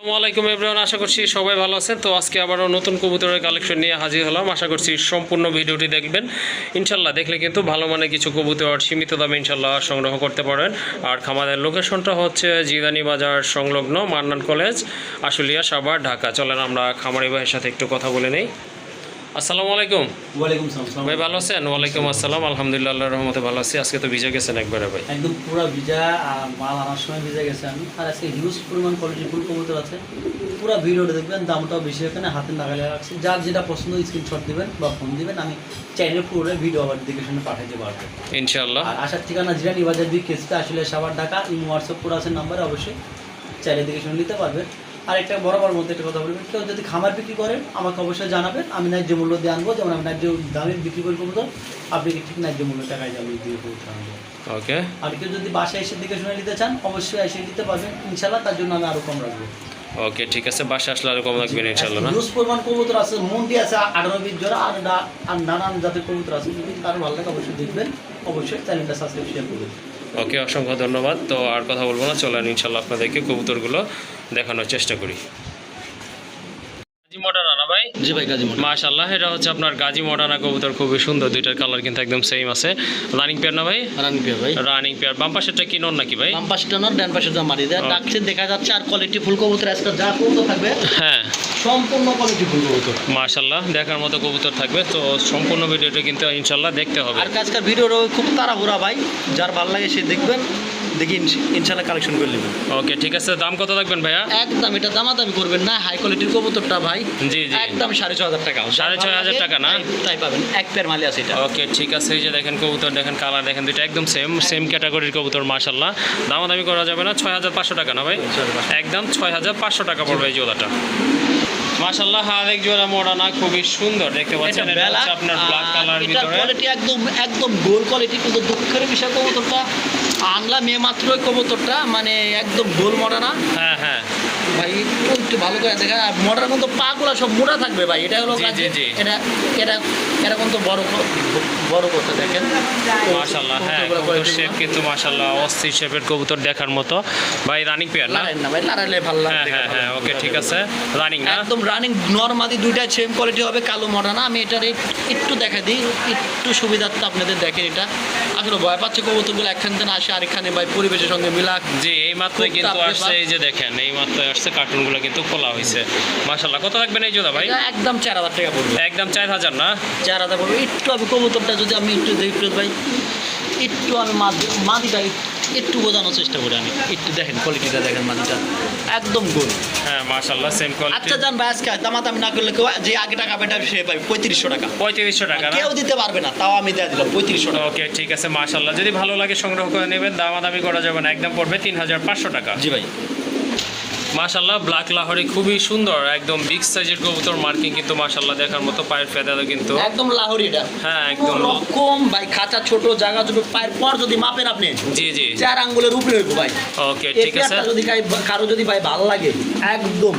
আসসালামু আলাইকুম এভরিওয়ান, আশা করছি সবাই ভালো আছেন। তো আজকে আবারও নতুন কবুতরের কালেকশন নিয়ে হাজির হলাম। আশা করছি সম্পূর্ণ ভিডিওটি দেখবেন। ইনশাল্লাহ দেখলে কিন্তু ভালো মানে কিছু কবুতর সীমিত দামে ইনশাল্লাহ সংগ্রহ করতে পারেন। আর খামাদের লোকেশনটা হচ্ছে জিদানি বাজার সংলগ্ন মান্নান কলেজ, আশুলিয়া সাভার, ঢাকা। চলেন আমরা খামারি ভাইয়ের সাথে একটু কথা বলে নেই। আসসালামু আলাইকুম। ওয়ালাইকুম সালাম ভাই ভালো আছেন? ওয়ালাইকুম আসসালাম আলহামদুলিল্লাহ আল্লাহর রহমতে ভালো আছি। আজকে তো ভিজে গেছেন একবারে ভাই। একদম পুরো ভিজা আর মাল আনার সময় ভিজে গেছে আমি। আর আজকে হিউজ পরিমাণ কোয়ালিটি ফুল কবুতর আছে। পুরো ভিডিওটা দেখবেন দামটাও বেশি এখানে হাতে নাগালে রাখছি। যার যেটা পছন্দ স্ক্রিনশট দিবেন বা ফোন দিবেন আমি চাইলে পুরো ভিডিও আবার দেখে শুনে পাঠাইতে পারব ইনশাল্লাহ আর আসার ঠিকানা জিরানি বাজার দিক কেসটা আসলে সাবার ঢাকা ইমো হোয়াটসঅ্যাপ পুরো আছে নাম্বারে অবশ্যই চাইলে দেখে শুনে নিতে পারবেন। আর একটা বরাবর মধ্যে একটা কথা বলবেন কেউ যদি খামার বিক্রি করেন আমাকে অবশ্যই জানাবেন আমি ন্যায্য মূল্য দিয়ে আনব যেমন আমি ন্যায্য দামে বিক্রি করি কবুতর আপনি ঠিক ন্যায্য মূল্য টাকায় আমি দিয়ে আনব ওকে। আর কেউ যদি বাসায় এসে দেখে শুনে নিতে চান অবশ্যই এসে নিতে পারবেন ইনশাল্লাহ তার জন্য আমি আরও কম রাখব। ওকে ঠিক আছে বাসা আসলে আরও কম লাগবে না? ইনশাল্লাহ না পরিমাণ কবুতর আছে মন্ডি আছে আঠারো বিশ জোড়া আর আর নানান জাতের কবুতর আছে যদি কারও ভালো লাগে অবশ্যই দেখবেন অবশ্যই চ্যানেলটা সাবস্ক্রাইব শেয়ার করবেন ওকে, অসংখ্য ধন্যবাদ। তো আর কথা বলব না, চলেন ইনশাল্লাহ আপনাদেরকে কবুতরগুলো দেখানোর চেষ্টা করি। গাজী মডার্না না ভাই? জি ভাই গাজী মাশাল্লাহ এটা হচ্ছে আপনার গাজী কবুতর খুবই সুন্দর। দুইটার কালার কিন্তু একদম সেম আছে। রানিং পেয়ার না ভাই? রানি ভাই। রানিং পেয়ার বাম পাশেরটা কি নন নাকি ভাই? বাম ডান পাশে মারি দেয় ডাকছে দেখা যাচ্ছে আর কোয়ালিটি ফুল কবুতর আজকে যা কবুতর থাকবে হ্যাঁ। সম্পূর্ণ কোয়ালিটি ফুল কবুতর। দেখার মতো কবুতর থাকবে। তো সম্পূর্ণ ভিডিওটা কিন্তু ইনশাল্লাহ দেখতে হবে। আর আজকের ভিডিওর খুব তাড়াহুড়া ভাই। যার ভালো লাগে সে দেখবেন। দেখি ইনশাল্লাহ কালেকশন করে নেবেন ওকে ঠিক আছে দাম কত রাখবেন ভাইয়া? একদম এটা দামাদামি করবেন না হাই কোয়ালিটির কবুতরটা ভাই। জি জি। একদম সাড়ে ছ হাজার টাকা। সাড়ে ছয় হাজার টাকা না? তাই- পাবেন এক পেয়ার মালি আছে এটা। ওকে ঠিক আছে এই যে দেখেন কবুতর দেখেন কালার দেখেন দুইটা একদম সেম সেম ক্যাটাগরির কবুতর মাশাল্লাহ দামাদামি করা যাবে না ছয় হাজার পাঁচশো টাকা না ভাই? একদম ছয় হাজার পাঁচশো টাকা পড়বে এই জোড়াটা। মাশাল্লাহ আরেক জোড়া মোড়ানা খুবই সুন্দর দেখতে পাচ্ছেন এটা এটা হচ্ছে আপনার ব্ল্যাক কালার ভিতরে। কোয়ালিটি একদম একদম গোল কোয়ালিটি কিন্তু দুঃখের বিষয় কবুতরটা আনলা মেয়ে মাত্রই কবুতরটা মানে একদম গোল মরা না হ্যাঁ হ্যাঁ। ভাই একটু ভালো করে দেখা কিন্তু পাগুলা সব মোটা থাকবে ভাই এটা হলো কাজ-। এটা এটা কিন্তু বড় বড় করতে দেখেন। মাশাল্লাহ হ্যাঁ কবুতর শেপ কিন্তু অস্থির শেপের কবুতর দেখার মতো। ভাই রানিং পেয়ার না? না ভাই লাগাইলে ভালো হ্যাঁ হ্যাঁ হ্যাঁ ওকে ঠিক আছে। রানিং না? একদম রানিং নর্মালি দুইটাই সেম কোয়ালিটি হবে কালো মডার্ন আমি এটার একটু দেখা দিই একটু সুবিধার্থে আপনাদের দেখেন এটা। আসলে ভয় পাচ্ছে কবুতরগুলো একখান থেকে আসে আরেকখানে ভাই পরিবেশের সঙ্গে মিলাক জি এই মাত্র কিন্তু আসছে এই যে দেখেন এই মাত্র আসছে কার্টুনগুলো কিন্তু খোলা হয়েছে মাশাল্লাহ কত রাখবেন এই জোড়া ভাই? একদম চার হাজার টাকা পড়বে। একদম চার হাজার না? চার হাজার পড়বে। একটু আমি কবুতরটা যদি আমি একটু দেখি ভাই একটু আমি মাদি মাদিটা একটু বোঝানোর চেষ্টা করি আমি। একটু দেখেন কোয়ালিটিটা দেখেন মাদিটা একদম গোল হ্যাঁ মাশাল্লাহ সেম কোয়ালিটি আচ্ছা জান ভাই আজকে দামাদামি না করলে কেউ যে আগে টাকা বেটা সে পাবে পঁয়ত্রিশশো টাকা। পঁয়ত্রিশশো টাকা কেউ দিতে পারবে না তাও আমি দিয়ে দিলাম পঁয়ত্রিশশো টাকা। ওকে ঠিক আছে মাশাল্লাহ যদি ভালো লাগে সংগ্রহ করে নেবেন দামাদামি করা যাবে না একদম পড়বে তিন হাজার পাঁচশো টাকা। জি ভাই। মাশাল্লাহ ব্ল্যাক লাহরি খুবই সুন্দর একদম বিগ সাইজের কবুতর মার্কিং কিন্তু মাশাল্লাহ দেখার মতো পায়ের ফেদারও কিন্তু। একদম লাহোরি এটা। হ্যাঁ একদম রকম ভাই খাঁচা ছোট জায়গা ছোট পায়ের পর যদি মাপেন আপনি জি জি। চার আঙ্গুলের উপরে হইব ভাই। ওকে ঠিক আছে। যদি কারও যদি ভাই ভালো লাগে একদম।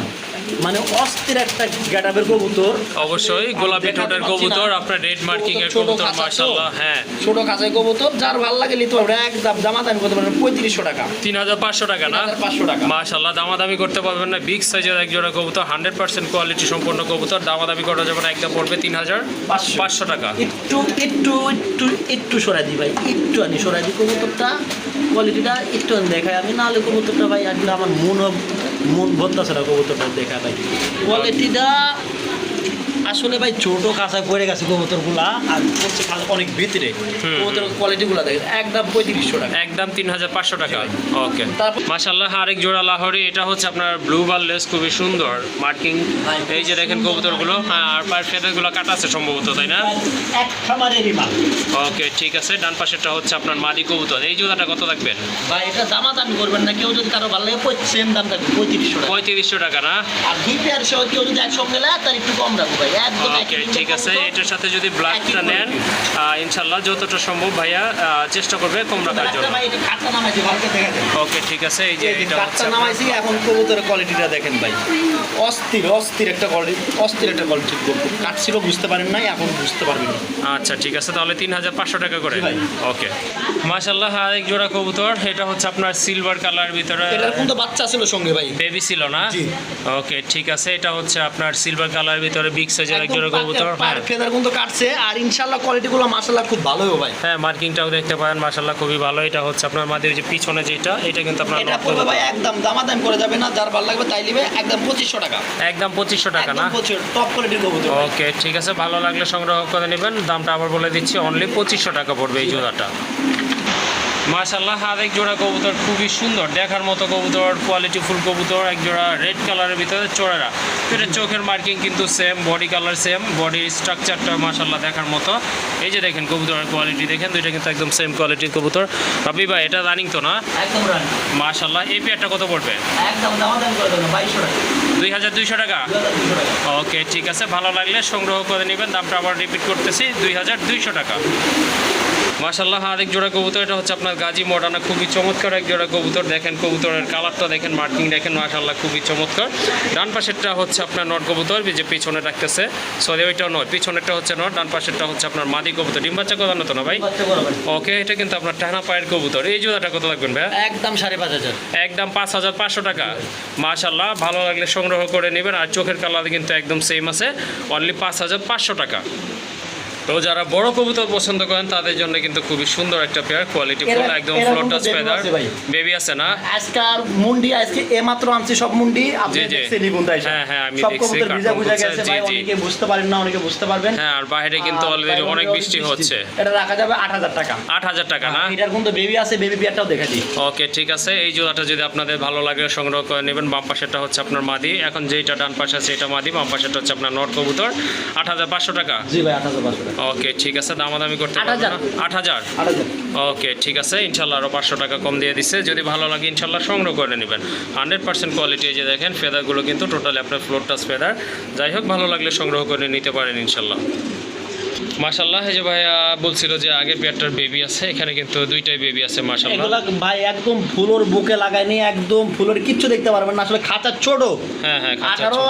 মানে অস্থির একটা গ্যাটাপের কবুতর। অবশ্যই গোলাপি না। কবুতর আপনার রেড মার্কিং এর কবুতর। মাশাল্লাহ হ্যাঁ। ছোট খাঁচায় কবুতর যার ভালো লাগে নিতে পারবে একদম দামা দামি করতে পারবেন পঁয়ত্রিশশো টাকা। তিন হাজার পাঁচশো টাকা না? পাঁচশো টাকা। মাশাল্লাহ দামাদামি করতে পারবেন না বিগ সাইজের এক জোড়া কবুতর হান্ড্রেড পার্সেন্ট কোয়ালিটি সম্পন্ন কবুতর দামাদামি করা যাবে না একদম পড়বে তিন হাজার পাঁচশো। পাঁচশো টাকা। একটু একটু একটু একটু সরাই দি ভাই একটু আনি সরাই দি কবুতরটা। কোয়ালিটিটা একটু দেখাই আমি না হলে কবুতরটা ভাই আসলে আমার মন মন বদলাছে না কবুতরটা দেখা ভাই কোয়ালিটিটা আসলে ভাই ছোট কাঁচায় পড়ে গেছে কবুতরগুলা আর হচ্ছে অনেক ভিতরে। হুম। কোয়ালিটি কোয়ালিটিগুলো দেখেন একদম পঁয়ত্রিশশো টাকা। একদম তিন হাজার পাঁচশো টাকা। ওকে। তারপর- মাশাল্লাহ আরেক জোড়া লাহরি এটা হচ্ছে আপনার ব্লু বার লেস খুবই সুন্দর মার্কিং এই যে দেখেন কবুতরগুলো হ্যাঁ আর পায়ের ফেদারগুলো কাটা আছে সম্ভবত তাই না? ওকে ঠিক আছে ডান পাশেরটা হচ্ছে আপনার মাদি কবুতর। এই জোড়াটা কত রাখবেন ভাই এটা দামা দামি করবেন না কেউ যদি কারও ভালো লাগে সেম দাম থাকবে পঁয়ত্রিশশো টাকা। পঁয়ত্রিশশো টাকা না? আর দুই পেয়ার সহ কেউ যদি একসঙ্গে নেয় তার একটু কম রাখব ভাই ওকে ঠিক আছে। এটার সাথে যদি ব্ল্যাকটা নেন ইনশাল্লাহ যতটা সম্ভব ভাইয়া চেষ্টা করবে কম রাখার জন্য ওকে ঠিক আছে এই যে এটা নামাইছি এখন কবুতরের কোয়ালিটিটা দেখেন ভাই। অস্থির অস্থির একটা কোয়ালিটি অস্থির একটা কোয়ালিটি কাঠ ছিল বুঝতে পারেন নাই এখন বুঝতে পারবেন। আচ্ছা ঠিক আছে তাহলে তিন হাজার পাঁচশো টাকা করে। ওকে মাশাল্লাহ আরেক জোড়া কবুতর এটা হচ্ছে আপনার সিলভার কালার ভিতরে। এটার কিন্তু বাচ্চা ছিল সঙ্গে ভাই? বেবি ছিল না? ওকে ঠিক আছে এটা হচ্ছে আপনার সিলভার কালার ভিতরে বিগ সাইজের এক জোড়া কবুতর হ্যাঁ। ফেদার কিন্তু কাটছে আর কোয়ালিটিগুলো খুব ভালো হবে ভাই। হ্যাঁ মার্কিংটাও দেখতে পারেন খুবই ভালো। এটা হচ্ছে আপনার মাদের যে পিছনে যেটা এটা কিন্তু আপনার এটা নট পড়বে ভাই একদম দামাদাম করে যাবে না যার ভালো লাগবে তাই নিবে একদম টাকা। একদম টাকা না? টপ কোয়ালিটির কবুতর ওকে ঠিক আছে ভালো লাগলে সংগ্রহ করে নেবেন। দামটা আবার বলে দিচ্ছি অনলি পঁচিশশো টাকা পড়বে এই জোড়াটা। মাশাল্লাহ আরেক জোড়া কবুতর খুবই সুন্দর। দেখার মতো কবুতর কোয়ালিটি ফুল কবুতর এক জোড়া রেড কালারের ভিতরে চোরেরা। এটা চোখের মার্কিং কিন্তু সেম বডি কালার সেম বডির স্ট্রাকচারটা মাশাল্লাহ দেখার মতো। এই যে দেখেন কবুতরের কোয়ালিটি দেখেন দুইটা কিন্তু একদম সেম কোয়ালিটির কবুতর। রবি ভাই এটা রানিং তো না? একদম মাশাল্লাহ এই পেয়ারটা কত পড়বে? একদম দুই হাজার দুইশো টাকা? ওকে ঠিক আছে ভালো লাগলে সংগ্রহ করে নেবেন। দামটা আবার রিপিট করতেছি দুই হাজার দুইশো টাকা। মাশাল্লাহ আরেক জোড়া কবুতর এটা হচ্ছে আপনার গাজী মডানা খুবই চমৎকার এক জোড়া কবুতর। দেখেন কবুতরের কালারটা দেখেন মার্কিং দেখেন মাশাল্লাহ খুবই চমৎকার। ডান পাশেরটা হচ্ছে আপনার নট কবুতর যে পিছনে রাখতেছে। সরি ওইটাও নয় পিছনেরটা হচ্ছে নট ডান পাশেরটা হচ্ছে আপনার মাদি কবুতর। ডিম বাচ্চা করানো তো না ভাই। ওকে এটা কিন্তু আপনার টানা পায়ের কবুতর। এই জোড়াটা কত লাগবেন ভাই একদম সাড়ে পাঁচ হাজার। একদম পাঁচ হাজার পাঁচশো টাকা। মাশাল্লাহ ভালো লাগলে সংগ্রহ করে নেবেন আর চোখের কালার কিন্তু একদম সেম আছে। অনলি পাঁচ হাজার পাঁচশো টাকা। তো যারা বড় কবুতর পছন্দ করেন তাদের জন্য কিন্তু খুবই সুন্দর একটা পেয়ার কোয়ালিটি ফুল একদম ফ্লোর টাচ ফেদার বেবি আছে না? আজকে আর মুন্ডি আজকে এইমাত্র আনছি সব মুন্ডি আপনি। দেখছেন নিগুন তাই হ্যাঁ, হ্যাঁ, আমি সব দেখছি, কবুতর ভিজা বুঝা গেছে ভাই অনেকে বুঝতে পারেন না অনেকে বুঝতে পারবেন। হ্যাঁ আর বাইরে কিন্তু অলরেডি অনেক বৃষ্টি হচ্ছে। এটা রাখা যাবে আট হাজার টাকা। আট হাজার টাকা না? এটার কিন্তু বেবি আছে বেবি বিয়ারটাও দেখা দিই ওকে ঠিক আছে। এই জোড়াটা যদি আপনাদের ভালো লাগে সংগ্রহ করে নেবেন। বাম পাশেরটা হচ্ছে আপনার মাদি। এখন যেটা ডান পাশে আছে এটা মাদি। বাম পাশেরটা হচ্ছে আপনার নট কবুতর। আট হাজার পাঁচশো টাকা। জি ভাই আট হাজার পাঁচশো টাকা। ওকে ঠিক আছে দামাদামি করতে আট হাজার। ওকে ঠিক আছে ইনশাল্লাহ আরও পাঁচশো টাকা কম দিয়ে দিচ্ছে যদি ভালো লাগে ইনশাল্লাহ সংগ্রহ করে নেবেন। হান্ড্রেড পার্সেন্ট কোয়ালিটি এই যে দেখেন ফেদারগুলো কিন্তু টোটালি আপনার ফ্লোর টাচ ফেদার। যাই হোক ভালো লাগলে সংগ্রহ করে নিতে পারেন ইনশাল্লাহ। মাশাল্লাহ এই যে ভাইয়া বলছিল যে আগের পেয়ারটার বেবি আছে এখানে কিন্তু দুইটাই বেবি আছে মাশাল্লাহ এগুলা ভাই একদম ফুলোর বুকে লাগায়নি একদম ফুলোর কিচ্ছু দেখতে পারবেন না। আসলে খাঁচা ছোট। হ্যাঁ হ্যাঁ খাঁচা আঠারো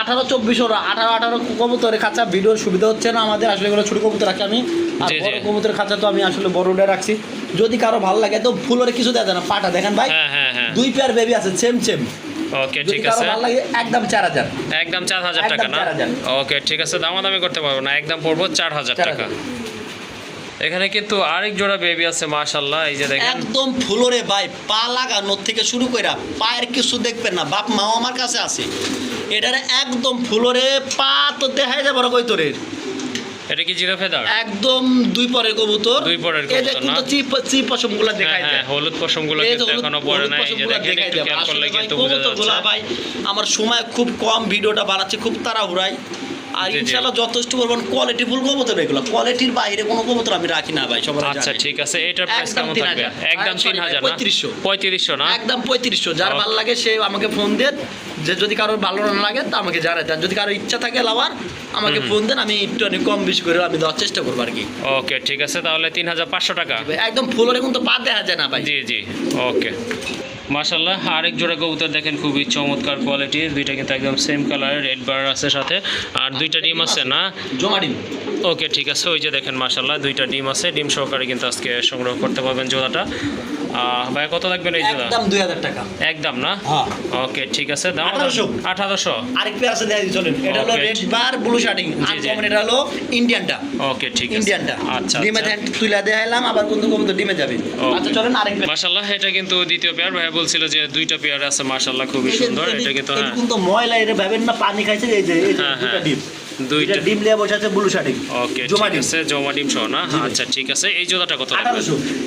আঠারো চব্বিশ ওরা আঠারো আঠারো কবুতরের খাঁচা ভিডিওর সুবিধা হচ্ছে না আমাদের আসলে এগুলো ছোট কবুতর রাখি আমি। আর। বড় কবুতরের খাঁচা তো আমি আসলে বড়টা রাখছি। যদি কারও ভালো লাগে তো ফুলোরে কিছু দেয় না পাটা দেখেন ভাই হ্যাঁ হ্যাঁ হ্যাঁ। দুই পেয়ার বেবি আছে সেম সেম ওকে ঠিক আছে। একদম চার হাজার। একদম চার হাজার টাকা না? ওকে ঠিক আছে দামাদামি করতে পারব না একদম পড়ব চার হাজার টাকা। এখানে কিন্তু আরেক জোড়া বেবি আছে মাশাল্লাহ এই যে দেখেন। একদম ফুলোরে ভাই পা লাগানোর থেকে শুরু করে পায়ের কিছু দেখবেন না বাপ মাও আমার কাছে আছে। এটার একদম ফুলোরে পা তো দেখাই যাবে না কই তোরের এটা কি জিরো ফেদার? একদম দুই কবুতর। দুই পরের কবুতর, কিন্তু না? চিপ চিপ পশমগুলো হ্যাঁ দেখাই হ্যাঁ দেয় হলুদ পশমগুলো কিন্তু এখনও পড়ে নাই। এই যে দেখেন একটু। খেয়াল করলে কিন্তু বোঝা যাচ্ছে। ভাই আমার সময় খুব কম ভিডিওটা বানাচ্ছি খুব তাড়াহুড়াই আর। ইনশাআল্লাহ যথেষ্ট পরিমাণ কোয়ালিটি ফুল কবুতর এগুলো। কোয়ালিটির বাইরে কোনো কবুতর আমি রাখি না ভাই সবাই আচ্ছা ঠিক আছে। এটার প্রাইস একদম কেমন থাকবে? একদম আর তিন sorry হাজার ভাই, না? 3500 পঁয়ত্রিশশো না? একদম পঁয়ত্রিশশো। যার Okay. ভালো লাগে সে আমাকে ফোন দেন। যে যদি কারোর ভালো না লাগে তা আমাকে জানাই দেন। যদি কারোর ইচ্ছা থাকে লাভার আমাকে ফোন দেন আমি একটু অনেক কম বেশি করে আমি দেওয়ার চেষ্টা করব আর কি ওকে ঠিক আছে তাহলে তিন হাজার পাঁচশো টাকা। একদম ফুলের এখন তো বাদ দেখা যায় না ভাই। জি জি ওকে। মাশাল্লাহ আরেক জোড়া কবুতর দেখেন খুবই চমৎকার কোয়ালিটির দুইটা কিন্তু একদম সেম কালারের রেড বার আছে সাথে। আর দুইটা ডিম আছে না? জমা ডিম। ওকে ঠিক আছে ওই যে দেখেন মাশাল্লাহ দুইটা ডিম আছে। ডিম সহকারে কিন্তু আজকে সংগ্রহ করতে পারবেন জোড়াটা। ভাই কত লাগবেন এই জোড়া একদম দুই হাজার টাকা। একদম না? হ্যাঁ। ওকে ঠিক আছে। দাম 1800 আঠারোশো। আরেক পেয়ার আছে চলেন। এটা হলো রেড বার ব্লু শার্টিং আর কমন এটা হলো ইন্ডিয়ানটা ওকে ঠিক আছে। ইন্ডিয়ানটা আচ্ছা ডিমে আচ্ছা। তুলে দেখাইলাম আবার কিন্তু কম তো ডিমে যাবে। আচ্ছা চলেন আরেক পেয়ার মাশাল্লাহ এটা কিন্তু দ্বিতীয় পেয়ার ভাই বলছিল যে দুইটা পেয়ার আছে মাশাল্লাহ খুবই সুন্দর। এটা কিন্তু হ্যাঁ। কিন্তু ময়লা এটা ভাবেন না পানি খাইছে এই যে এই হ্যাঁ, হ্যাঁ। ডিম। দুইটা দুইটা ডিম লিয়ে বসে আছে ব্লু শার্টিং ওকে জমা ডিম। আছে জমা ডিম সহ না? আচ্ছা ঠিক আছে এই জোড়াটা কত লাগবে?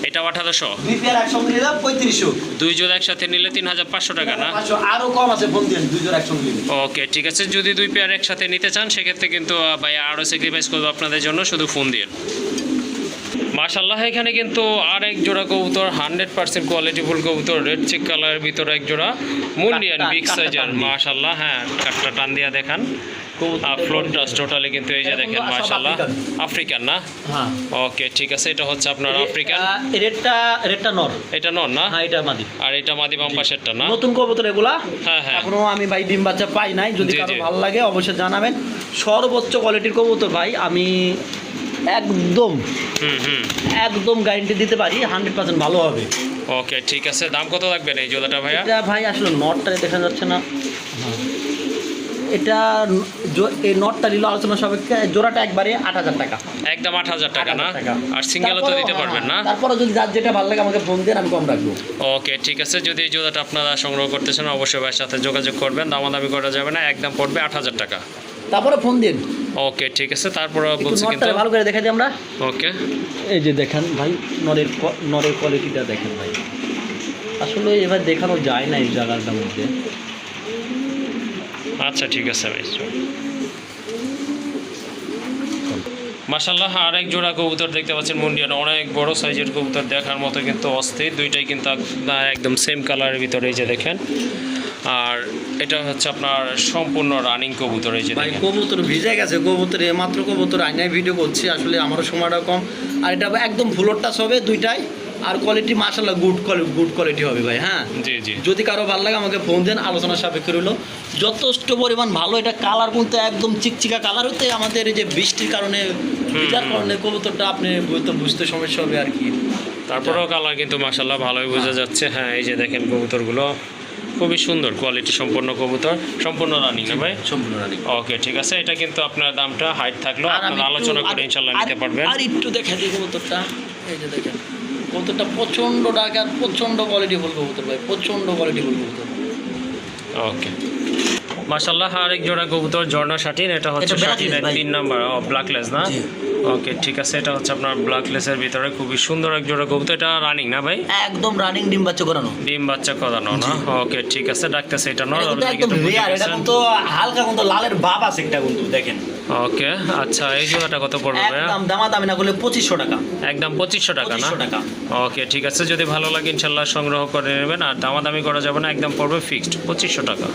এটা আঠারোশো? দুই পেয়ার একসঙ্গে নিলাম পঁয়ত্রিশশো। দুই জোড়া একসাথে নিলে তিন হাজার পাঁচশো টাকা না? আরও কম আছে ফোন দিয়ে দুই জোড়া একসঙ্গে নিলে। ওকে ঠিক আছে যদি দুই পেয়ার একসাথে নিতে চান সেক্ষেত্রে কিন্তু ভাই আরও স্যাক্রিফাইস করব আপনাদের জন্য শুধু ফোন দিয়ে। মাশাল্লাহ এখানে কিন্তু আরেক জোড়া কবুতর হান্ড্রেড পার্সেন্ট কোয়ালিটিফুল কবুতর রেড চেক কালারের ভিতরে এক জোড়া মুন্ডিয়ান বিগ সাইজের মাশাল্লাহ হ্যাঁ কাটটা টান দিয়া দেখান। ফ্লোর টাচ টোটালি কিন্তু এই যে দেখেন মাশাল্লাহ আফ্রিকান। আফ্রিকান না? হ্যাঁ। ওকে ঠিক আছে এটা হচ্ছে আপনার আফ্রিকান নর। এটা না? হ্যাঁ এটা মাদি। আর এটা মাদি বাম পাশেরটা না? নতুন কবুতর এগুলা? হ্যাঁ, হ্যাঁ। এখনও আমি ভাই ডিম বাচ্চা পাই নাই যদি জি, কারও ভালো লাগে অবশ্যই জানাবেন। সর্বোচ্চ কোয়ালিটির কবুতর ভাই আমি একদম। একদম গ্যারেন্টি দিতে পারি হান্ড্রেড পার্সেন্ট ভালো হবে। ওকে ঠিক আছে। দাম কত লাগবেন এই জোড়াটা ভাইয়া? এটা ভাই আসলে নটটা দেখা যাচ্ছে না। এটা এই নটটা নিল আলোচনা সাপেক্ষে জোড়াটা একবারে আট হাজার টাকা। একদম আট হাজার টাকা না? আর সিঙ্গেলও তো দিতে পারবেন না? হ্যাঁ, তারপরে যদি যার যেটা ভালো লাগে আমাকে ফোন দেন আমি কম রাখব। ওকে ঠিক আছে। যদি এই জোড়াটা আপনারা সংগ্রহ করতে চান অবশ্যই ভাইয়ের সাথে যোগাযোগ করবেন। দামাদামি করা যাবে না একদম পড়বে আট হাজার টাকা। তারপরে ফোন দিন। ওকে ঠিক আছে তারপরে বলছি কিন্তু। ভালো করে দেখাই দিই আমরা। ওকে এই যে দেখেন ভাই নরের নরের কোয়ালিটিটা দেখেন ভাই। আসলে এবার দেখানো যায় না এই জায়গাটার মধ্যে। আচ্ছা ঠিক আছে ভাই। মাসাল্লাহ আরেক জোড়া কবুতর দেখতে পাচ্ছেন মুন্ডিয়ান অনেক বড় সাইজের কবুতর দেখার মতো কিন্তু অস্থির। দুইটাই কিন্তু একদম সেম কালারের ভিতরে এই যে দেখেন। আর এটা হচ্ছে আপনার সম্পূর্ণ রানিং কবুতর এই যে ভাই কবুতর ভিজে গেছে কবুতর মাত্র কবুতর আইনায় ভিডিও করছি আসলে আমারও সময়টা কম। আর এটা একদম ফুলোর টাচ হবে দুইটাই। আর কোয়ালিটি মাসাল্লাহ গুড কোয়ালিটি গুড কোয়ালিটি হবে ভাই হ্যাঁ? জি জি। যদি কারও ভালো লাগে আমাকে ফোন দেন আলোচনা সাপেক্ষে রইল। যথেষ্ট পরিমাণ ভালো এটা কালার বলতে একদম চিকচিকা কালার হতে আমাদের এই যে বৃষ্টির কারণে ভিজার কারণে কবুতরটা আপনি বুঝতে বুঝতে সমস্যা হবে আর কি। তারপরেও কালার কিন্তু মাসাল্লাহ ভালোই বোঝা যাচ্ছে। হ্যাঁ এই যে দেখেন কবুতরগুলো। খুবই সুন্দর কোয়ালিটি সম্পূর্ণ কবুতর সম্পূর্ণ রানিং না ভাই? সম্পূর্ণ রানিং ওকে ঠিক আছে এটা কিন্তু আপনার দামটা হাইট থাকল আপনারা আলোচনা করে ইনশাল্লাহ নিতে পারবেন। আর একটু দেখা দিই কবুতরটা। এই যে দেখেন কবুতরটা প্রচণ্ড ডাক আর প্রচণ্ড কোয়ালিটি ফুল কবুতর ভাই প্রচণ্ড কোয়ালিটি ফুল কবুতর। ওকে মাশাল্লাহ আরেক জোড়া কবুতর ঝর্ণা শাটিন এটা হচ্ছে শাটিনের তিন নাম্বার। ব্ল্যাকলেস না। ওকে ঠিক আছে এটা হচ্ছে আপনার ব্ল্যাকলেসের ভিতরে খুবই সুন্দর এক জোড়া কবুতর। এটা রানিং না ভাই? একদম রানিং ডিম বাচ্চা করানো। ডিম বাচ্চা করানো না? ওকে ঠিক আছে ডাকতেছে এটা কিন্তু একদম রেয়ার এটা। কিন্তু হালকা কিন্তু লালের ভাব আছে একটা কিন্তু দেখেন। ওকে আচ্ছা এই জোড়াটা কত পড়বে একদম দামা দামি না করলে পঁচিশশো টাকা। একদম পঁচিশশো টাকা না? পঁচিশশো টাকা। ওকে ঠিক আছে যদি ভালো লাগে ইনশাল্লাহ সংগ্রহ করে নেবেন আর দামাদামি করা যাবে না একদম পড়বে ফিক্সড পঁচিশশো টাকা।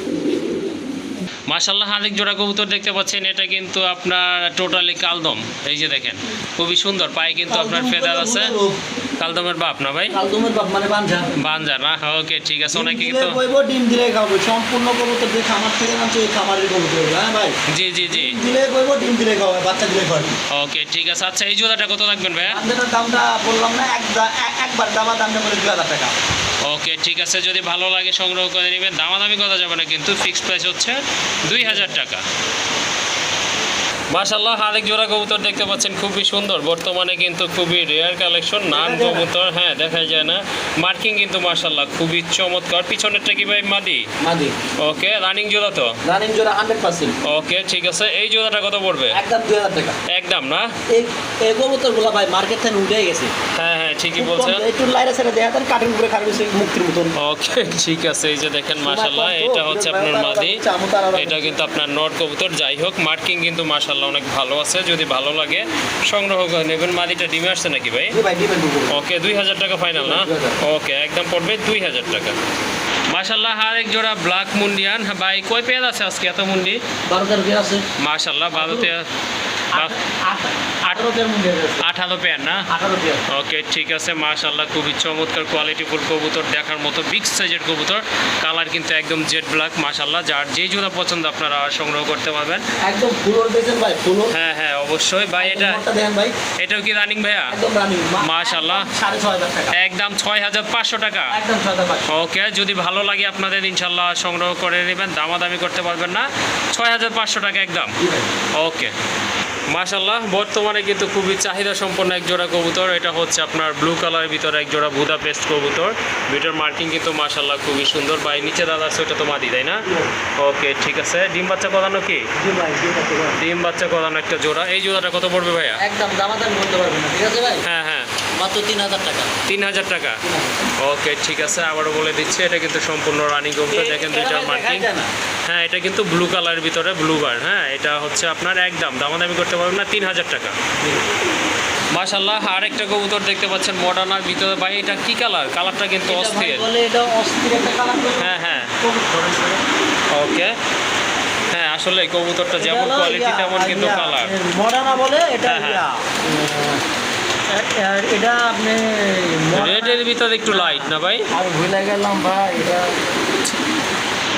মাশাল্লাহ আরেক জোড়া কবুতর দেখতে পাচ্ছেন। এটা কিন্তু আপনার টোটালি কালদম। এই যে দেখেন, খুবই সুন্দর। পায়ে কিন্তু আপনার ফেদার আছে। কালদমের বাপ না ভাই? কালদমের বাপ মানে বাঞ্ঝা। বানজা না? ওকে ঠিক আছে। অনেকে কিন্তু কইবো, ডিম দিলে খাব। সম্পূর্ণ কবুতর যে খামার থেকে নামছে ওই খামারের কবুতর হ্যাঁ ভাই? জি জি জি। ডিম দিলে কইবো ডিম দিলে খাব বাচ্চা দিলে খাব ওকে ঠিক আছে। আচ্ছা এই জোড়াটা কত রাখবেন ভাই বাঞ্ঝাটার দামটা বললাম না এক এক- একবার দামা দামটা বলে দুই হাজার টাকা। ওকে ঠিক আছে। যদি ভালো লাগে সংগ্রহ করে নেবেন। দামাদামি করা যাবে না কিন্তু ফিক্সড প্রাইস হচ্ছে দুই হাজার টাকা। মাশাল্লাহ আরেক জোড়া কবুতর দেখতে পাচ্ছেন খুবই সুন্দর। বর্তমানে কিন্তু খুবই রেয়ার কালেকশন নাম দেখা যায় না। কবুতর হ্যাঁ দেখা যায় না। মার্কিং কিন্তু মাশাল্লাহ খুবই চমৎকার। পিছনেরটা কি ভাই মাদি? মাদি। ওকে রানিং জোড়া তো? রানিং জোড়া হান্ড্রেড পার্সেন্ট ওকে ঠিক আছে। এই জোড়াটা কত পড়বে? একদম দুই হাজার টাকা। একদম না? এই কবুতরগুলো ভাই মার্কেট থেকে উঠে গেছে। হ্যাঁ হ্যাঁ ঠিকই বলছেন। একটু লাইরা ছেড়ে দেখা যান কার্টুন করে খারাপ হয়েছে মুক্তির মতন। ওকে ঠিক আছে এই যে দেখেন মাশাল্লাহ এটা হচ্ছে আপনার মাদি। এটা কিন্তু আপনার নট কবুতর। যাই হোক মার্কিং কিন্তু মাশাল্লাহ অনেক ভালো আছে যদি ভালো লাগে সংগ্রহ করে নেবেন। মাদিটা ডিমে আসছে নাকি ভাই? ওকে দুই হাজার টাকা ফাইনাল না? ওকে একদম পড়বে দুই হাজার টাকা। মাশাল্লাহ আরেক জোড়া ব্ল্যাক মুন্ডিয়ান। ভাই কয় পেয়ার আছে আজকে এত মুন্ডি? বারো তেরো পেয়ার আছে। মাশাল্লাহ আঠারো পেয়ার না? ওকে ঠিক আছে মাশাল্লাহ খুবই চমৎকার কোয়ালিটিফুল কবুতর দেখার মতো বিগ সাইজের কবুতর। কালার কিন্তু একদম জেড ব্ল্যাক মাশাল্লাহ যার যেই জোড়া পছন্দ আপনারা সংগ্রহ করতে পারবেন। একদম ভাই হ্যাঁ হ্যাঁ অবশ্যই। ভাই এটা ভাই। এটাও কি রানিং ভাইয়া? টাকা। একদম ছয় হাজার পাঁচশো টাকা। ওকে যদি ভালো লাগে আপনাদের ইনশাল্লাহ সংগ্রহ করে নেবেন। দামাদামি করতে পারবেন না। ছয় হাজার পাঁচশো টাকা একদম। ওকে। মাশাল্লাহ বর্তমানে কিন্তু খুবই চাহিদা সম্পন্ন এক জোড়া কবুতর। এটা হচ্ছে আপনার ব্লু কালারের ভিতরে এক জোড়া বুদা পেস্ট কবুতর। ভিতর মার্কিং কিন্তু মাশাল্লাহ খুবই সুন্দর। ভাই নিচে দাদা আছে ওটা তো মাদি তাই না? ওকে ঠিক আছে। ডিম বাচ্চা করানো কি। ডিম বাচ্চা করানো একটা জোড়া। এই জোড়াটা কত পড়বে ভাইয়া? একদম দামাদামি করতে পারবেন ঠিক আছে ভাই? হ্যাঁ হ্যাঁ। মাত্র তিন হাজার টাকা। তিন হাজার টাকা? ওকে ঠিক আছে আবারও বলে দিচ্ছি এটা কিন্তু সম্পূর্ণ রানিং কবুতর দেখেন দুইটা এরা মার্কিং। হ্যাঁ এটা কিন্তু ব্লু কালারের ভিতরে ব্লু বার হ্যাঁ এটা হচ্ছে আপনার একদম দামাদামি করতে পারবেন না তিন হাজার টাকা। মাশাল্লাহ আরেকটা কবুতর দেখতে পাচ্ছেন মডার্নার ভিতরে। ভাই এটা কি কালার? কালারটা কিন্তু অস্থির। হ্যাঁ হ্যাঁ। ওকে। হ্যাঁ আসলে কবুতরটা যেমন কোয়ালিটি তেমন কিন্তু কালার মডার্না বলে এটা হ্যাঁ, হ্যাঁ। এটা আপনি রেডের ভিতরে একটু লাইট না ভাই? ভুলে গেলাম ভাই এটা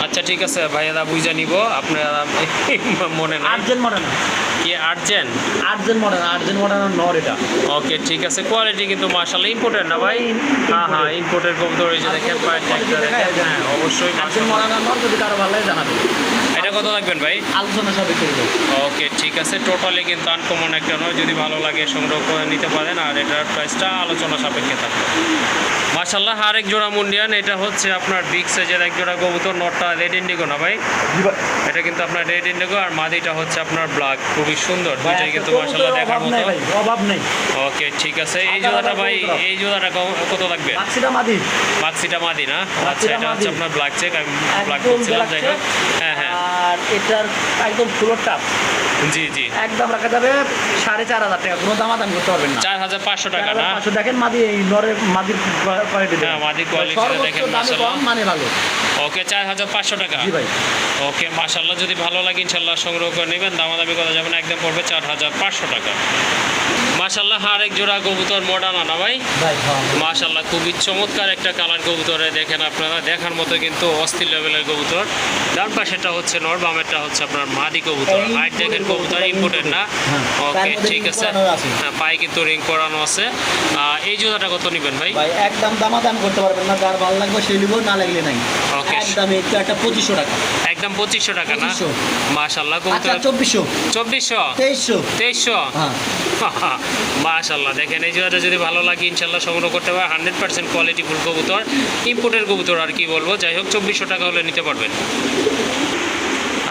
আচ্ছা ঠিক আছে ভাইয়া বুঝে নিব। আপনার মনে নাই। আর্জেন্ট মডার্ন কি urgent? Urgent modern urgent modern নর এটা। ওকে ঠিক আছে। কোয়ালিটি কিন্তু ইম্পোর্টেড না ভাই? হ্যাঁ হ্যাঁ ইম্পোর্টেড কবুতর এই যে দেখেন পায়ের দেখেন। হ্যাঁ অবশ্যই আর্জেন্ট নর যদি কারও ভালো লাগে জানাবেন। এটা কত লাগবেন ভাই? আলোচনা সবই করব ওকে ঠিক আছে। টোটালি কিন্তু আনকমন একটা নয়। যদি ভালো লাগে সংগ্রহ করে নিতে পারেন আর এটার প্রাইসটা আলোচনা সাপেক্ষে থাকবে। মাশাল্লাহ আরেক জোড়া মুন্ডিয়ান। এটা হচ্ছে আপনার বিগ সাইজের এক জোড়া কবুতর নটটা রেড ইন্ডিগো না ভাই? এটা কিন্তু আপনার রেড ইন্ডিগো আর মাদিটা হচ্ছে আপনার ব্ল্যাক খুবই সুন্দর। দুইটাই কিন্তু মাশাল্লাহ দেখার মতো। অভাব নেই। ওকে ঠিক আছে। এই জোড়াটা ভাই এই জোড়াটা কত লাগবে? বাক্সিটা মাদি বাক্সিটা মাদি না? আচ্ছা এটা হচ্ছে আপনার ব্ল্যাক চেক আমি ব্ল্যাক বলছিলাম যাই হোক। হ্যাঁ হ্যাঁ। আর এটার একদম ফুলোর টাপ জি জি। একদম রাখা যাবে সাড়ে চার হাজার টাকা কোনো দামাদাম করতে পারবেন না। চার হাজার পাঁচশো টাকা না? পাঁচশো দেখেন মাদি এই নরের মাদির কোয়ালিটি হ্যাঁ, মাদির quality টা দেখেন, দামে কম মানে ভালো। ওকে চার হাজার পাঁচশো টাকা। জি ভাই। ওকে মাশাল্লাহ যদি ভালো লাগে ইনশাল্লাহ সংগ্রহ করে নেবেন। দামাদামি করা যাবে না একদম পড়বে চার হাজার পাঁচশো টাকা। মাশাল্লাহ আরেক জোড়া কবুতর মডার্ন আনা ভাই। হ্যাঁ। মাশাল্লাহ খুবই চমৎকার একটা কালার কবুতরে দেখেন আপনারা। দেখার মতো কিন্তু অস্থির লেভেলের কবুতর। ডান পাশেরটা হচ্ছে নর বামেরটা হচ্ছে আপনার মাদি কবুতর। হাইট দেখেন কবুতর ইম্পোর্টেড না? হ্যাঁ, ওকে ঠিক আছে। হ্যাঁ পায়ে কিন্তু রিং করানো আছে। এই জোড়াটা কত নেবেন ভাই? ভাই একদম দামাদাম করতে পারবেন না। যার ভালো লাগবে সেই নিব না লাগলে নাই। Okay. একদম একটু একটা পঁচিশশো টাকা। একদম পঁচিশশো টাকা না? 2500 মাশাল্লাহ আচ্ছা কবুতর চব্বিশশো। চব্বিশশো? তেইশশো। তেইশশো? হ্যাঁ। মাশাল্লাহ দেখেন এই জোড়াটা যদি ভালো লাগে ইনশাল্লাহ সংগ্রহ করতে পারে হান্ড্রেড পার্সেন্ট কোয়ালিটি ফুল কবুতর ইম্পোর্টের কবুতর আর কি বলব। যাই হোক চব্বিশশো টাকা হলে নিতে পারবেন।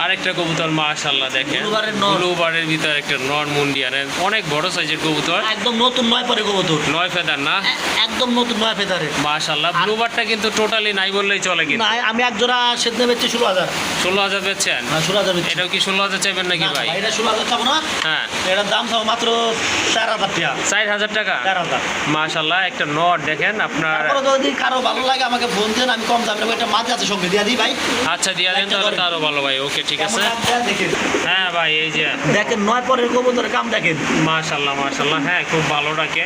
আরেকটা কবুতর মাশাল্লাহ দেখেন। ব্লুবারের। ভিতর একটা নন মুন্ডিয়ানের অনেক বড় সাইজের কবুতর। একদম নতুন নয় পরে কবুতর। নয় ফেদার না? একদম নতুন নয় ফেদারে। মাশাল্লাহ ব্লুবারটা কিন্তু টোটালি নাই বললেই চলে কিন্তু। না আমি এক জোড়া সেদিনে বেচছি ষোলো হাজার। ষোলো হাজার বেচছেন? হ্যাঁ ষোলো হাজার এটাও কি ষোলো হাজার চাইবেন নাকি ভাই? এটা ষোলো হাজার চাবো না। হ্যাঁ। এটার দাম চাবো মাত্র চার হাজার টাকা। চার হাজার টাকা? চার হাজার। মাশাল্লাহ একটা নট দেখেন আপনার। যদি কারও ভালো লাগে আমাকে ফোন দেন আমি কম দামে একটা মাছ আছে সঙ্গে দিয়ে দিই ভাই। আচ্ছা দিয়া দেন তাহলে আরও ভালো ভাই ওকে ঠিক আছে? হ্যাঁ ভাই এই যে। দেখেন নয় পরের কবুতরের কাম দেখেন। মাশাল্লাহ মাশাল্লাহ। হ্যাঁ খুব ভালো ডাকে।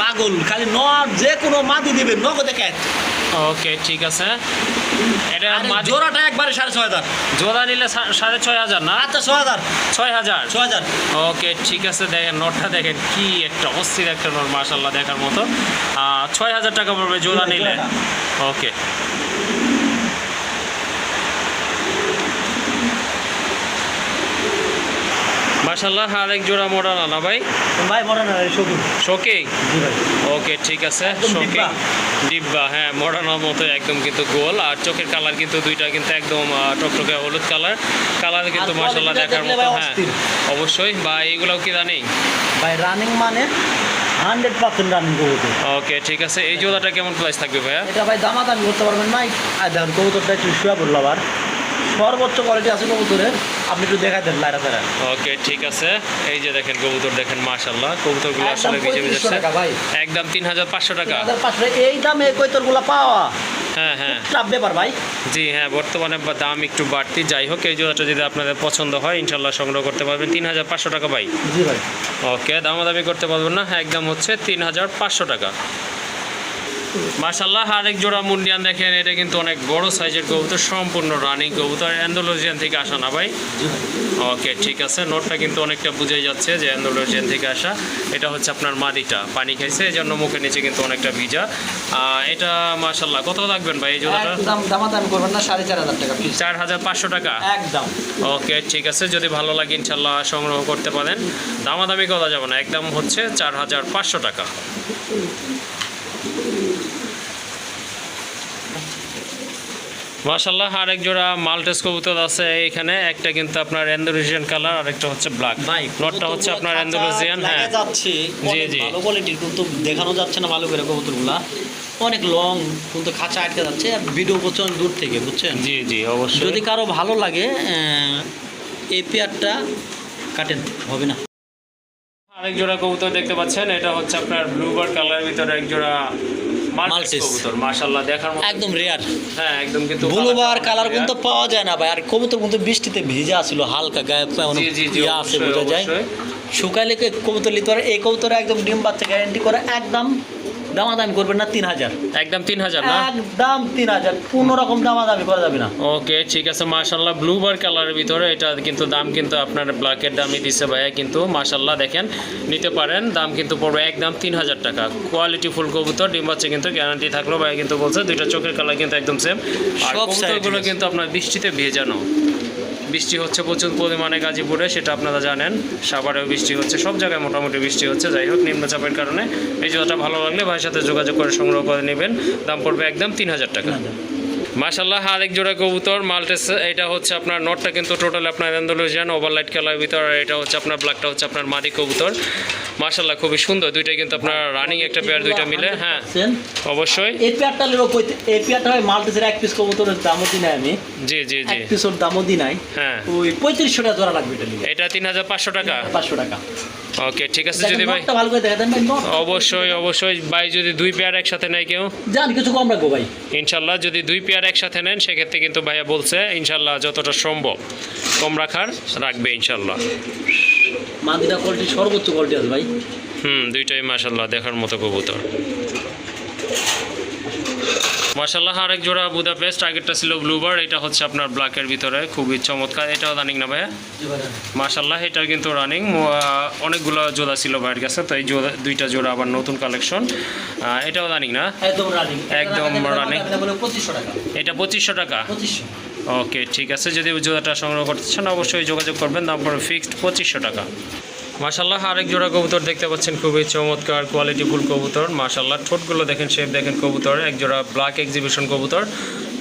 পাগল খালি নয় যে কোনো মাদি দিবে নগদে ক্যাচ ওকে ঠিক আছে। এটা জোড়াটা একবারে সাড়ে ছয় হাজার। জোড়া নিলে সাড়ে ছয় হাজার না? আচ্ছা ছয় হাজার। ছয় হাজার? ছয় হাজার। ওকে ঠিক আছে দেখেন নোটটা দেখেন কি একটা অস্থির একটা নোট মাশাল্লাহ দেখার মতো। ছয় হাজার টাকা পড়বে জোড়া, নিলে। ওকে। মাশাল্লাহ আরেক জোড়া মোড়ানা না ভাই? ভাই না সবুজ শোকে জি ভাই। ওকে ঠিক আছে শোকে ডিব্বা। হ্যাঁ মডার্নার মতো একদম কিন্তু গোল। আর চোখের কালার কিন্তু দুইটা কিন্তু একদম টকটকে হলুদ কালার। কালার কিন্তু মাশাল্লাহ দেখার মতো হ্যাঁ। অবশ্যই। বা এইগুলোও কি রানিং ভাই রানিং মানে হান্ড্রেড পার্সেন্ট রানিং কবুতর। ওকে ঠিক আছে। এই জোড়াটা কেমন প্রাইস থাকবে ভাইয়া? এটা ভাই দামাদামি করতে পারবেন না। আর দেখেন কবুতরটা একটু শুয়ে পড়ল আবার সর্বোচ্চ কোয়ালিটি আছে কবুতরের। আপনি একটু দেখা দেন লাইরা তারা ওকে ঠিক আছে। এই যে দেখেন কবুতর দেখেন মাশাল্লাহ কবুতরগুলো আসলে ভিজে ভিজে 3500 টাকা ভাই। একদম তিন হাজার পাঁচশো টাকা। এই দামে এই কৈতরগুলো পাওয়া হ্যাঁ হ্যাঁ। ব্যাপার ভাই। জি হ্যাঁ বর্তমানে দাম একটু বাড়তি। যাই হোক এই জোড়াটা যদি আপনাদের পছন্দ হয় ইনশাল্লাহ সংগ্রহ করতে পারবেন। তিন হাজার পাঁচশো টাকা ভাই। জি ভাই। ওকে দামাদামি করতে পারবেন না। একদম হচ্ছে তিন হাজার পাঁচশো টাকা। মার্শাল্লাহ আরেক জোড়া মুন্ডিয়ান দেখেন এটা কিন্তু অনেক বড় সাইজের কবুতর সম্পূর্ণ রানিং কবুতর অ্যান্ডোলজিয়ান থেকে আসা না ভাই? ওকে ঠিক আছে নোটটা কিন্তু অনেকটা বুঝে যাচ্ছে যে অ্যান্ডোলজিয়ান থেকে আসা। এটা হচ্ছে আপনার মাদিটা পানি খাইছে এই জন্য মুখের নিচে কিন্তু অনেকটা ভিজা। এটা মার্শাল্লাহ কত রাখবেন ভাই এই জোড়াটা? দামাদামি করবেন না সাড়ে চার হাজার টাকা পিস চার হাজার পাঁচশো টাকা? একদম। ওকে ঠিক আছে যদি ভালো লাগে ইনশাল্লাহ সংগ্রহ করতে পারেন। দামাদামি করা যাবে না একদম হচ্ছে চার হাজার পাঁচশো টাকা। মাশাল্লাহ আরেক জোড়া মাল্টেস কবুতর আছে এখানে। একটা কিন্তু আপনার অ্যান্ডোলজিয়ান কালার আর একটা হচ্ছে ব্ল্যাক নটটা হচ্ছে আপনার অ্যান্ডোলজিয়ান হ্যাঁ। যাচ্ছে জি, জি। ভালো কোয়ালিটির কিন্তু দেখানো যাচ্ছে না ভালো করে কবুতরগুলা। অনেক লং কিন্তু খাঁচা আটকে যাচ্ছে আর ভিডিও করছেন দূর থেকে বুঝছেন? জি জি অবশ্যই। যদি কারও ভালো লাগে এই পেয়ারটা কাটেন হবে না? এক জোড়া কবুতর দেখতে পাচ্ছেন এটা হচ্ছে আপনার ব্লুবার কালারের ভিতরে এক জোড়া মাল্টিস কবুতর মাশাআল্লাহ দেখার মতো। একদম রেয়ার হ্যাঁ একদম কিন্তু ব্লুবার কালার কিন্তু পাওয়া যায় না ভাই আর কবুতর কিন্তু বৃষ্টিতে ভিজা ছিল হালকা গায়ে মানে ইয়ে আছে বোঝা যায়। শুকাইলে কি কবুতর নিতে পারে এই কবুতর একদম ডিম বাচ্চা গ্যারেন্টি করে একদম দামাদামি করবেন না তিন হাজার। একদম তিন হাজার না? একদম তিন হাজার। কোনো রকম দামাদামি করা যাবে না। ওকে ঠিক আছে মাশাল্লাহ ব্লুবার কালারের ভিতরে এটা কিন্তু দাম কিন্তু আপনার ব্ল্যাকের দামই দিচ্ছে ভাইয়া কিন্তু মাশাল্লাহ দেখেন নিতে পারেন দাম কিন্তু পড়বে একদম তিন হাজার টাকা। কোয়ালিটি ফুল কবুতর ডিম বাচ্চা কিন্তু গ্যারান্টি থাকল। ভাইয়া কিন্তু বলছে দুইটা চোখের কালার কিন্তু একদম সেম আর কবুতরগুলো কিন্তু আপনার বৃষ্টিতে ভেজানো। বৃষ্টি হচ্ছে প্রচুর পরিমাণে গাজীপুরে, সেটা আপনারা জানেন। সাভারেও বৃষ্টি হচ্ছে, সব জায়গায় মোটামুটি বৃষ্টি হচ্ছে, যাই হোক, নিম্নচাপের কারণে। এই জোড়াটা ভালো লাগলে ভাইয়ের সাথে যোগাযোগ করে সংগ্রহ করে নেবেন। দাম পড়বে একদম তিন হাজার টাকা। মাশাল্লাহ আরেক জোড়া কবুতর মাল্টেস এটা হচ্ছে আপনার নটটা কিন্তু টোটাল আপনার অ্যান্ডোলজিয়ান ওভারলাইট কালার ভিতর আর এটা হচ্ছে আপনার ব্ল্যাকটা হচ্ছে আপনার মাদি কবুতর। মাশাল্লাহ খুবই সুন্দর দুইটাই কিন্তু আপনার রানিং একটা পেয়ার দুইটা মিলে হ্যাঁ অবশ্যই। এই পেয়ারটা লোক এই পেয়ারটা হয় মাল্টিসের এক পিস কবুতরের দামও দিই নাই আমি। জি জি জি। এক পিসের দামও দিই নাই। হ্যাঁ। ওই পঁয়ত্রিশশো টাকা জোড়া লাগবে এটা এটা তিন হাজার পাঁচশো টাকা। পাঁচশো টাকা। ওকে ঠিক আছে যদি ভাই। ভালো করে দেখা দেন ভাই অবশ্যই অবশ্যই। ভাই যদি দুই পেয়ার একসাথে নেয় কেউ? জান কিছু কম রাখব ভাই। ইনশাল্লাহ যদি দুই পেয়ার একসাথে নেন সেক্ষেত্রে কিন্তু ভাইয়া বলছে ইনশাল্লাহ যতটা সম্ভব কম রাখার রাখবে ইনশাল্লাহ। মাদিরা কোয়ালিটি সর্বোচ্চ কোয়ালিটি আছে ভাই। হুম দুইটাই মাশাল্লাহ দেখার মতো কবুতর। মাশাল্লাহ আরেক জোড়া বুদা বুদাপেস্ট আগেরটা ছিল ব্লুবার এটা হচ্ছে আপনার ব্ল্যাকের ভিতরে খুবই চমৎকার। এটাও রানিং না ভাইয়া? মাশাল্লাহ এটা কিন্তু রানিং অনেকগুলো জোড়া ছিল ভাইয়ের কাছে তো এই জোড়া দুইটা জোড়া আবার নতুন কালেকশন এটাও রানিং না? একদম রানিং। এটা পঁচিশশো টাকা। ওকে ঠিক আছে। যদি জোড়াটা সংগ্রহ করতে চান অবশ্যই যোগাযোগ করবেন। দাম পড়বে ফিক্সড পঁচিশশো টাকা। মাশাল্লাহ আরেক জোড়া কবুতর দেখতে পাচ্ছেন খুবই চমৎকার কোয়ালিটি ফুল কবুতর। মাশাল্লাহ ঠোঁটগুলো দেখেন শেপ দেখেন কবুতর এক জোড়া ব্ল্যাক এক্সিবিশন কবুতর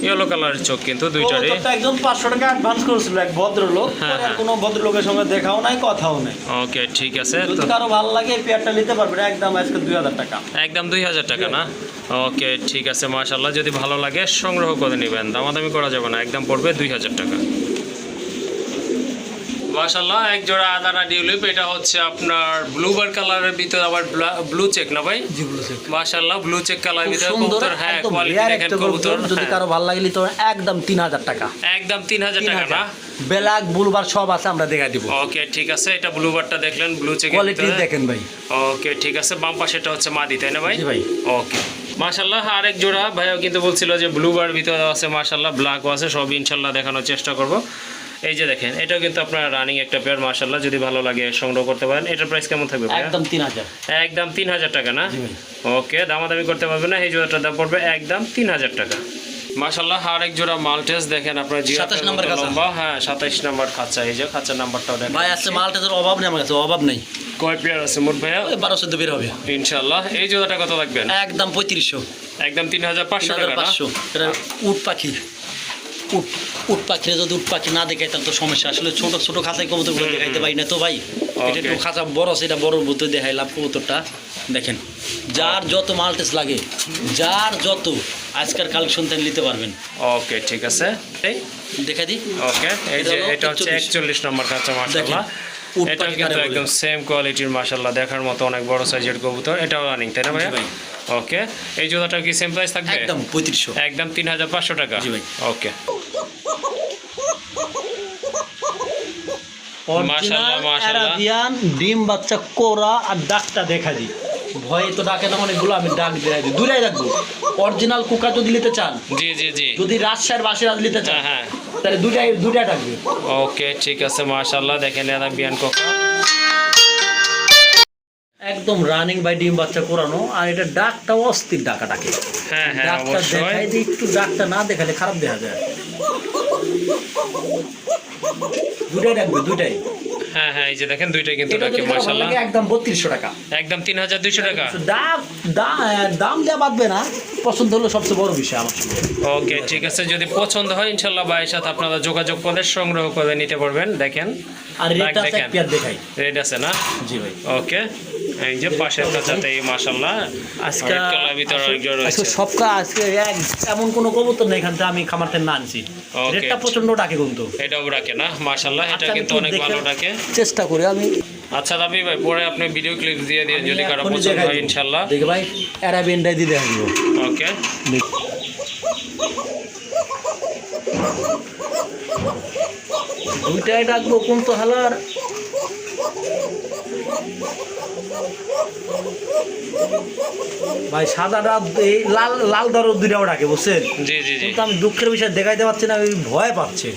ইয়েলো কালারের চোখ কিন্তু দুইটারই একদম পাঁচশো টাকা অ্যাডভান্স করেছিল এক ভদ্রলোক হ্যাঁ, আর হ্যাঁ। কোনো ভদ্রলোকের সঙ্গে দেখাও নাই কথাও নাই। ওকে ঠিক আছে। তো কারও ভালো লাগে এই পেয়ারটা নিতে পারবেন একদম আজকে দুই হাজার টাকা। একদম দুই হাজার টাকা না? ওকে ঠিক আছে মাশাল্লাহ যদি ভালো লাগে সংগ্রহ করে নেবেন। দামাদামি করা যাবে না একদম পড়বে দুই হাজার টাকা। মাশাল্লাহ এক জোড়া আদানা ডিউলিপ এটা হচ্ছে আপনার ব্লুবার কালারের ভিতরে আবার ব্লু চেক না ভাই? যেগুলো সে মাশাল্লাহ ব্লু চেক কালারের খুব ভিতরে সুন্দর কবুতর হ্যাঁ কোয়ালিটি দেখেন কবুতর। যদি হ্যাঁ। কারও ভালো লাগলে তো একদম তিন হাজার টাকা। একদম তিন হাজার তিন টাকা না? ব্ল্যাক বুলবার সব আছে আমরা দেখা দিব। ওকে ঠিক আছে এটা ব্লুবারটা দেখলেন ব্লু চেক কোয়ালিটি দেখেন ভাই। ওকে ঠিক আছে বাম পাশেটা হচ্ছে মাদি তাই না ভাই? জি ভাই। ওকে। মাশাল্লাহ আরেক জোড়া ভাইও কিন্তু বলছিল যে ব্লুবার ভিতরে আছে মাশাল্লাহ ব্ল্যাকও আছে সব ইনশাল্লাহ দেখানোর চেষ্টা করব। এই যে দেখেন এটাও কিন্তু আপনার রানিং একটা পেয়ার মাশাল্লাহ যদি ভালো লাগে সংগ্রহ করতে পারেন। এটার প্রাইস কেমন থাকবে একদম তিন হাজার। একদম তিন হাজার টাকা না? জি। ওকে দামাদামি করতে পারবেন না এই জোড়াটার দাম পড়বে একদম তিন হাজার টাকা। মাশাল্লাহ আরেক জোড়া মাল্টেস দেখেন আপনার জিরাফের 27 নাম্বার খাঁচা। লম্বা হ্যাঁ সাতাইশ নাম্বার খাঁচা এই যে খাঁচার নাম্বারটাও দেখেন। ভাই আছে মালটাদের অভাব নেই আমার কাছে অভাব নেই। কয় পেয়ার আছে মোট ভাইয়া? ওই বারো চোদ্দ বের হবে। ইনশাল্লাহ এই জোড়াটা কত লাগবেন একদম পঁয়ত্রিশশো। একদম তিন হাজার তিন পাঁচশো হাজার টাকা না? পাঁচশো। এটা উট পাখি। উট উট পাখিরে যদি উট পাখি না দেখাই তাহলে তো সমস্যা। আসলে ছোট ছোট খাঁচায় কবুতরগুলো দেখাইতে পারি না তো ভাই। এটা একটু খাঁচা বড় সেটা বড় মধ্যে দেখাইলাম কবুতরটা। দেখেন যার যত মালটেস লাগে যার যত আজকের কালেকশন তেন নিতে পারবেন। ওকে ঠিক আছে। এই দেখা দিই ওকে এই এটা যে এটা হচ্ছে 41 একচল্লিশ নম্বর কাঁচা মাশাআল্লাহ। এটা কিন্তু একদম সেম কোয়ালিটির মাশাল্লাহ দেখার মতো অনেক বড় সাইজের কবুতর। এটাও রানিং তাই না ভাই। ওকে এই জোড়াটা কি সেম প্রাইস থাকবে? একদম পঁয়ত্রিশশো। একদম তিন হাজার পাঁচশো টাকা? জি ভাই। ওকে ডিম বাচ্চা কোরা আর ডাকটা দেখা দিই ভয়ে তো ডাকে না অনেকগুলো আমি ডাক দিয়ে দিই দূরে রাখব। অরিজিনাল কুকা যদি নিতে চান জি জি জি। যদি রাজশাহীর বাসে রাজ নিতে চান হ্যাঁ হ্যাঁ। তাহলে দুটাই দুটা থাকবে। ওকে ঠিক আছে মাশাল্লাহ দেখেন এরা বিয়ান কোকা। একদম রানিং বাই ডিম বাচ্চা করানো আর এটা ডাকটা অস্থির ডাকা ডাকে হ্যাঁ হ্যাঁ ডাকটা অবশ্যই। দেখাই দিয়ে একটু ডাকটা না দেখালে খারাপ দেখা যায়। দুটাই ডাকবে দুটাই। হ্যাঁ হ্যাঁ এই যে দেখেন কিন্তু এটা যদি কারও ভালো লাগে একদম বত্রিশশো টাকা। একদম তিন হাজার দুইশো টাকা। দাম দাম দাম বাদবে না পছন্দ হলো সবচেয়ে বড় বিষয় আমার সঙ্গে। ওকে ঠিক আছে যদি পছন্দ হয় ইনশাল্লাহ ভাইয়ের সাথে আপনারা যোগাযোগ করে সংগ্রহ করে নিতে পারবেন দেখেন। আর রেট আছে দেখেন। এক পেয়ার দেখাই। রেড আছে না? জি ভাই। ওকে। এই যে পাশের কাছাতে এই মাশাল্লাহ আজকে ভিতরে রয়েছে। সব আজকে এমন কোনো কবুতর নেই এখান থেকে আমি খামার থেকে না আনছি। Okay. প্রচণ্ড ডাকে কিন্তু। এটাও রাখে না? মাশাল্লাহ এটা আচ্ছা, কিন্তু অনেক ভালো রাখে চেষ্টা করি আমি। আচ্ছা দাবি ভাই পরে আপনি ভিডিও ক্লিপ দিয়ে দিয়ে যদি কারও পছন্দ হয় দিব। ইনশাল্লাহ ভাই অ্যারাবিয়ানটাই দিয়ে দেখা দিব ওকে দুইটাই ডাকবো কোন তো হালার? ভাই সাদাটা এই লাল লাল দর দুইটাও ডাকে বুঝছেন? জি জি জি। কিন্তু আমি দুঃখের বিষয় দেখাইতে পারছি না ভয় পাচ্ছে।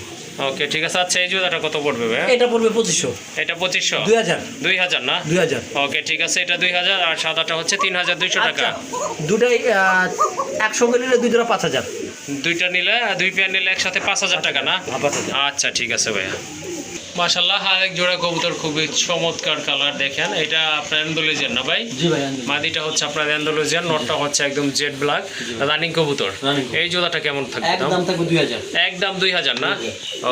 ওকে ঠিক আছে। আচ্ছা এই জুতাটা কত পড়বে ভাই এটা পড়বে পঁচিশশো। এটা পঁচিশশো? দুই হাজার। দুই হাজার না? দুই হাজার। ওকে ঠিক আছে। এটা দুই হাজার আর সাদাটা হচ্ছে তিন হাজার দুইশো টাকা। আচ্ছা দুটাই একসঙ্গে নিলে দুই জোড়া পাঁচ হাজার। দুইটা নিলে দুই পেয়ার নিলে একসাথে পাঁচ হাজার টাকা না? হ্যাঁ, আচ্ছা ঠিক আছে ভাইয়া। মাশাল্লাহ আরেক জোড়া কবুতর খুবই চমৎকার কালার দেখেন। এটা আপনার এন্ডোলিজের না ভাই? মাদিটা হচ্ছে আপনার এন্ডোলিজের নটটা হচ্ছে একদম জেড ব্ল্যাক রানিং কবুতর। এই জোড়াটা কেমন থাকবে? একদম থাকবে দুই হাজার। একদম দুই হাজার না?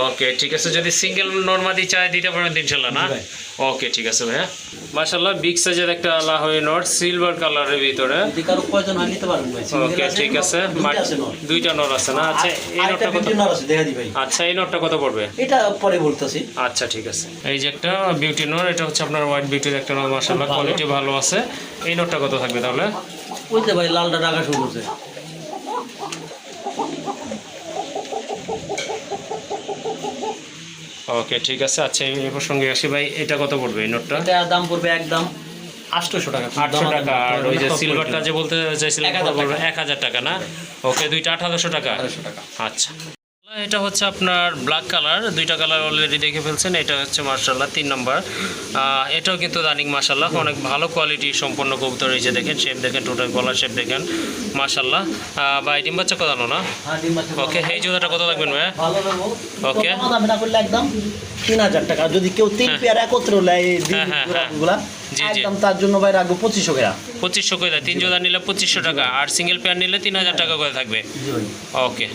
ওকে ঠিক আছে যদি সিঙ্গেল নর্মাদি চায় দিতে পারেন ইনশাল্লাহ না? ওকে ঠিক আছে ভাইয়া। মাশাল্লাহ বিগ সাইজের একটা লাহোরি নট সিলভার কালারের ভিতরে। কারও প্রয়োজন নিতে পারবেন ভাই। ওকে ঠিক আছে দুইটা মাট- আছে না? আচ্ছা এই নটটা কত? বিউটি আছে দেখা দি ভাই। আচ্ছা এই নটটা কত পড়বে? এটা পরে বলতেছি। আচ্ছা ঠিক আছে। এই যে একটা বিউটি নর এটা হচ্ছে আপনার হোয়াইট বিউটির একটা নর মাশাল্লাহ ভালো। কোয়ালিটি ভালো আছে। এই নটটা কত থাকবে তাহলে? ওই যে ভাই লালটা ডাকা শুরু করছে। ওকে ঠিক আছে আচ্ছা এই প্রসঙ্গে আসি ভাই এটা কত পড়বে এই নোটটা এটা দাম পড়বে একদম আটশোশো টাকা। আটশো টাকা আর ওই যে সিলভারটা যে বলতে চাইছিলেন এক হাজার টাকা। না? ওকে দুইটা আঠারোশো টাকা। আচ্ছা। এটা হচ্ছে আপনার ব্ল্যাক কালার দুইটা কালার অলরেডি দেখে ফেলছেন এটা হচ্ছে মার্শাল্লাহ তিন নম্বর। এটাও কিন্তু রানিং মার্শাল্লাহ অনেক ভালো কোয়ালিটি সম্পন্ন কবুতর এই যে দেখেন শেপ দেখেন টোটাল গলার শেপ দেখেন মার্শাল্লাহ বা ডিম বাচ্চা কদানো না? হ্যাঁ ওকে এই জোড়াটা কত লাগবেন ভাই একদম তিন হাজার টাকা। যদি কেউ তিন হ্যাঁ। পেয়ার একত্রে নেয় হ্যাঁ, হ্যাঁ, হ্যাঁ। একদম তার জন্য ভাই রাখব পঁচিশশো পঁচিশশো করে তিন জোড়া নিলে পঁচিশশো টাকা। আর সিঙ্গেল পেয়ার নিলে তিন হাজার টাকা করে থাকবে। ওকে